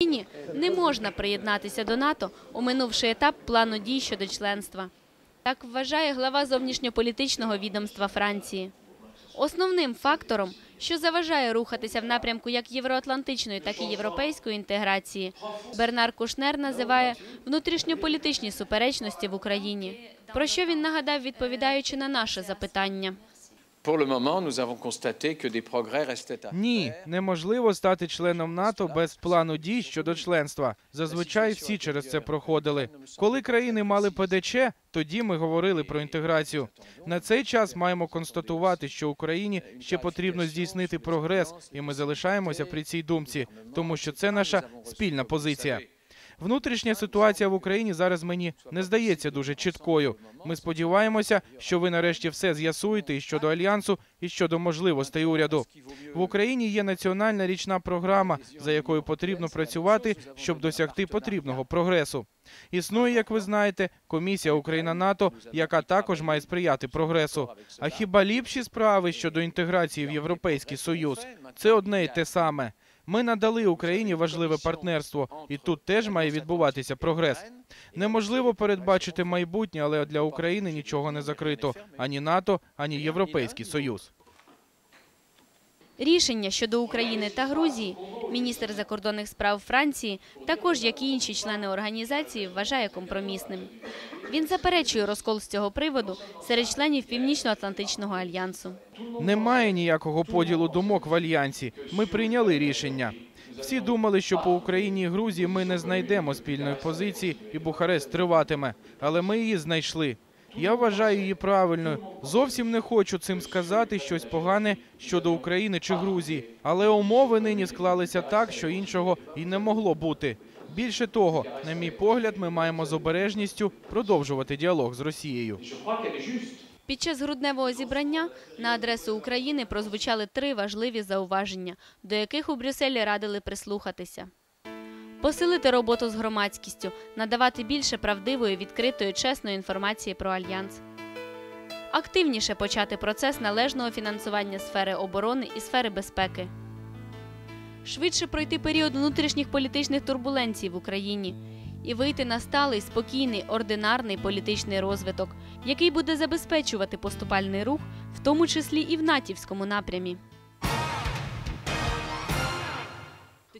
Україні не можна приєднатися до НАТО, оминувши етап плану дій щодо членства. Так вважає глава зовнішньополітичного відомства Франції. Основним фактором, що заважає рухатися в напрямку як євроатлантичної, так і європейської інтеграції, Бернар Кушнер називає внутрішньополітичні суперечності в Україні. Про що він нагадав, відповідаючи на наше запитання. Ні, неможливо стати членом НАТО без плану дій щодо членства. Зазвичай всі через це проходили. Коли країни мали ПДЧ, тоді ми говорили про інтеграцію. На цей час маємо констатувати, що Україні ще потрібно здійснити прогрес, і ми залишаємося при цій думці, тому що це наша спільна позиція. Внутрішня ситуація в Україні зараз мені не здається дуже чіткою. Ми сподіваємося, що ви нарешті все з'ясуєте і щодо альянсу, і щодо можливостей уряду. В Україні є національна річна програма, за якою потрібно працювати, щоб досягти потрібного прогресу. Існує, як ви знаєте, комісія Україна НАТО, яка також має сприяти прогресу. А хіба ліпші справи щодо інтеграції в Європейський Союз? Це одне і те саме. Ми надали Україні важливе партнерство, і тут теж має відбуватися прогрес. Неможливо передбачити майбутнє, але для України нічого не закрито ані НАТО, ані Європейський Союз. Рішення щодо України та Грузії міністр закордонних справ Франції, також як і інші члени організації, вважає компромісним. Він заперечує розкол з цього приводу серед членів Північно-Атлантичного альянсу. Немає ніякого поділу думок в альянсі. Ми прийняли рішення. Всі думали, що по Україні і Грузії ми не знайдемо спільної позиції, і Бухарест триватиме. Але ми її знайшли. Я вважаю її правильною. Зовсім не хочу цим сказати щось погане щодо України чи Грузії. Але умови нині склалися так, що іншого і не могло бути. Більше того, на мій погляд, ми маємо з обережністю продовжувати діалог з Росією. Під час грудневого зібрання на адресу України прозвучали три важливі зауваження, до яких у Брюсселі радили прислухатися. Посилити роботу з громадськістю, надавати більше правдивої, відкритої, чесної інформації про альянс. Активніше почати процес належного фінансування сфери оборони і сфери безпеки. Швидше пройти період внутрішніх політичних турбуленцій в Україні і вийти на сталий, спокійний, ординарний політичний розвиток, який буде забезпечувати поступальний рух, в тому числі і в натівському напрямі.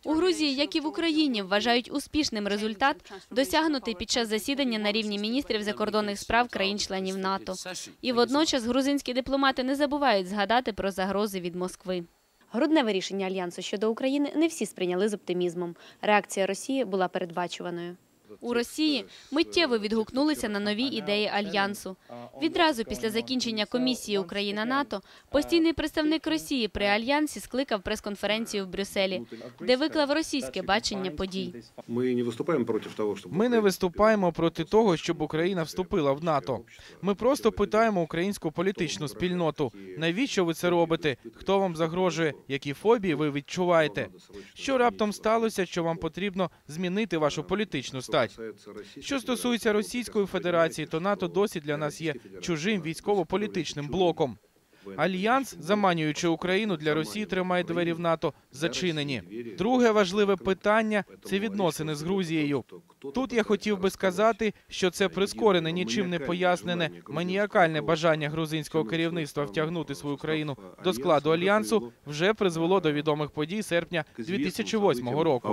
У Грузії, як і в Україні, вважають успішним результат, досягнутий під час засідання на рівні міністрів закордонних справ країн-членів НАТО. І водночас грузинські дипломати не забувають згадати про загрози від Москви. Грудневе рішення альянсу щодо України не всі сприйняли з оптимізмом. Реакція Росії була передбачуваною У Росії миттєво відгукнулися на нові ідеї альянсу. Відразу після закінчення комісії Україна НАТО постійний представник Росії при альянсі скликав прес-конференцію в Брюсселі, де виклав російське бачення подій. Мы не выступаем против того, чтобы... Ми не виступаємо проти того, щоб Україна вступила в НАТО. Ми просто питаємо українську політичну спільноту. Навіщо ви це робите? Хто вам загрожує? Які фобії ви відчуваєте? Що раптом сталося, що вам потрібно змінити вашу політичну стать? Що стосується Російської Федерації, то НАТО досі для нас є чужим військово-політичним блоком. Альянс, заманюючи Україну для Росії, тримає двері в НАТО зачинені. Друге важливе питання це відносини з Грузією. Тут я хотів би сказати, що це прискорене, нічим не пояснене маніакальне бажання грузинського керівництва втягнути свою країну до складу альянсу вже призвело до відомих подій серпня 2008 року.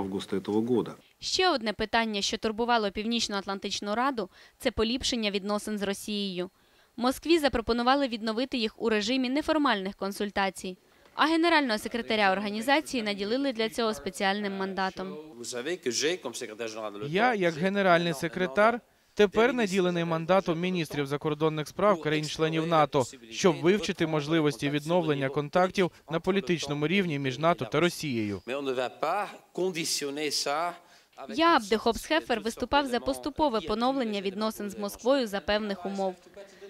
Ще одне питання, що турбувало Північно-Атлантичну раду, це поліпшення відносин з Росією. Москві запропонували відновити їх у режимі неформальних консультацій. А генерального секретаря організації наділили для цього спеціальним мандатом. Я, як генеральний секретар, тепер наділений мандатом міністрів закордонних справ країн-членів НАТО, щоб вивчити можливості відновлення контактів на політичному рівні між НАТО та Росією. Я, Абдехопсхефер, виступав за поступове поновлення відносин з Москвою за певних умов,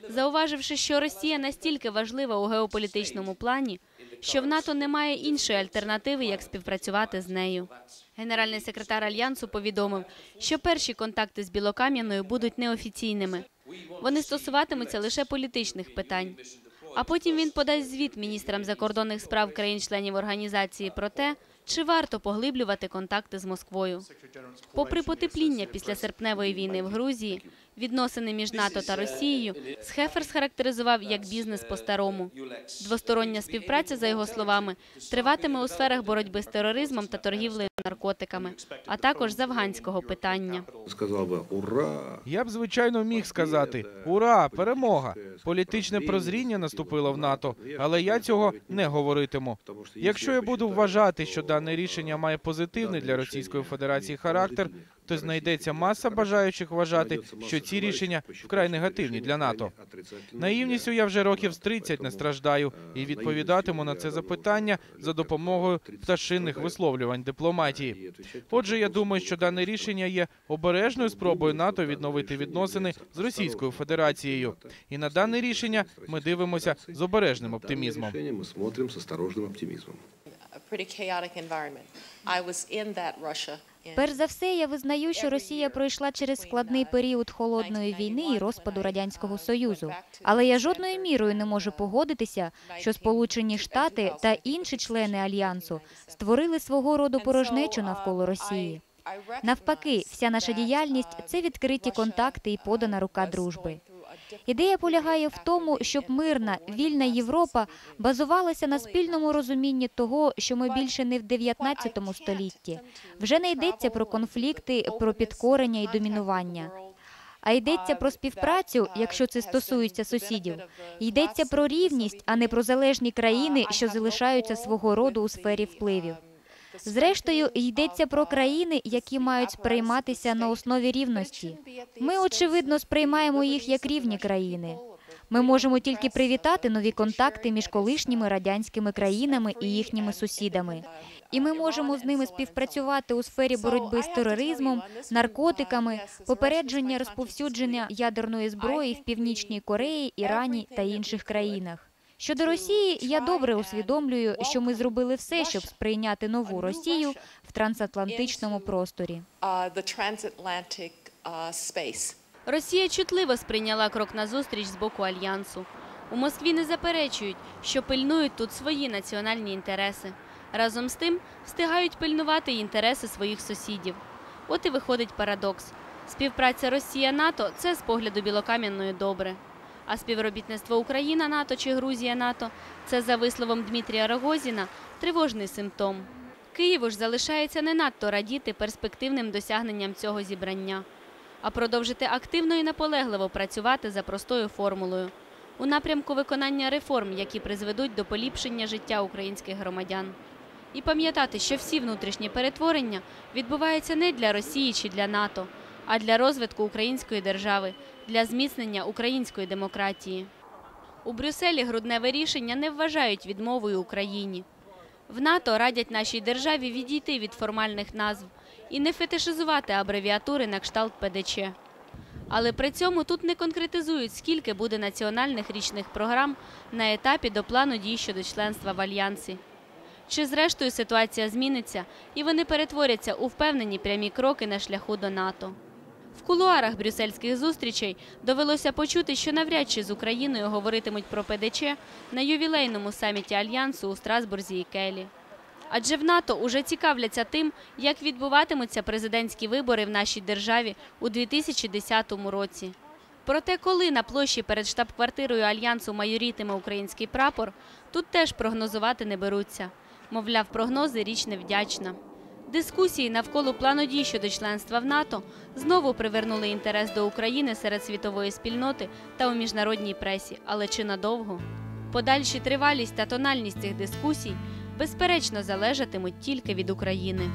зауваживши, що Росія настільки важлива у геополітичному плані, що в НАТО немає іншої альтернативи, як співпрацювати з нею. Генеральний секретар альянсу повідомив, що перші контакти з Білокам'яною будуть неофіційними. Вони стосуватимуться лише політичних питань. А потім він подасть звіт міністрам закордонних справ країн-членів організації про те, Чи варто поглиблювати контакти з Москвою? Попри потепління після серпневої війни в Грузії, відносини між НАТО та Росією Схефер схарактеризував як бізнес по-старому. Двостороння співпраця, за його словами, триватиме у сферах боротьби з тероризмом та торгівлею наркотиками, а також з афганського питання. Сказал бы, ура! Я б звичайно міг сказати: ура, перемога! Політичне прозріння наступило в НАТО, але я цього не говоритиму. Якщо я буду вважати, що дане рішення має позитивний для Російської Федерації характер, то знайдеться маса бажаючих вважати, що ці рішення вкрай негативні для НАТО. Наївністю я вже років з 30 не страждаю і відповідатиму на це запитання за допомогою пташинних висловлювань дипломатії. Отже, я думаю, що дане рішення є обережною спробою НАТО відновити відносини з Російською Федерацією. І на дане рішення ми дивимося з обережним оптимізмом. Решение мы смотрим с осторожным Перш за все, я визнаю, що Росія пройшла через складний період холодної війни і розпаду радянського союзу. Але я жодною мірою не можу погодитися, що Сполучені Штати та інші члени альянсу створили свого роду порожнечу навколо Росії. Навпаки, вся наша діяльність це відкриті контакти і подана рука дружби. Ідея полягає в тому, щоб мирна, вільна Європа базувалася на спільному розумінні того, що ми більше не в 19 столітті. Вже не йдеться про конфлікти, про підкорення і домінування. А йдеться про співпрацю, якщо це стосується сусідів. Йдеться про рівність, а не про залежні країни, що залишаються свого роду у сфері впливів. Зрештою, йдеться про країни, які мають сприйматися на основі рівності. Ми, очевидно, сприймаємо їх як рівні країни. Ми можемо тільки привітати нові контакти між колишніми радянськими країнами і їхніми сусідами. І ми можемо з ними співпрацювати у сфері боротьби з тероризмом, наркотиками, попередження розповсюдження ядерної зброї в північній Кореї, Ірані та інших країнах. Щодо Росії, я добре усвідомлюю, що ми зробили все, щоб сприйняти нову Росію в трансатлантичному просторі. Росія чутливо сприйняла крок назустріч з боку альянсу. У Москві не заперечують, що пильнують тут свої національні інтереси. Разом з тим встигають пильнувати інтереси своїх сусідів. От і виходить парадокс. Співпраця Росія-НАТО – це з погляду білокам'яної добре. А співробітництво Україна-НАТО чи Грузія-НАТО – це, за висловом Дмитрія Рогозіна, тривожний симптом. Києву ж залишається не надто радіти перспективним досягненням цього зібрання а продовжити активно і наполегливо працювати за простою формулою у напрямку виконання реформ, які призведуть до поліпшення життя українських громадян. І пам'ятати, що всі внутрішні перетворення відбуваються не для Росії чи для НАТО, а для розвитку української держави, для зміцнення української демократії. У Брюсселі грудневе рішення не вважають відмовою Україні. В НАТО радять нашій державі відійти від формальних назв і не фетишизувати абревіатури на кшталт ПДЧ. Але при цьому тут не конкретизують, скільки буде національних річних програм на етапі до плану дій щодо членства в альянсі. Чи зрештою ситуація зміниться і вони перетворяться у впевнені прямі кроки на шляху до НАТО? В кулуарах брюссельських зустрічей довелося почути, що навряд чи з Україною говоритимуть про ПДЧ на ювілейному саміті Альянсу у Страсбурзі і Келі. Адже в НАТО уже цікавляться тим, як відбуватимуться президентські вибори в нашій державі у 2010 році. Проте, коли на площі перед штаб-квартирою Альянсу майорітиме український прапор, тут теж прогнозувати не беруться. Мовляв, прогнози річ невдячна. Дискусії навколо плану дій щодо членства в НАТО знову привернули інтерес до України серед світової спільноти та у міжнародній пресі, але чи надовго? Подальші тривалість та тональність цих дискусій безперечно залежатимуть тільки від України.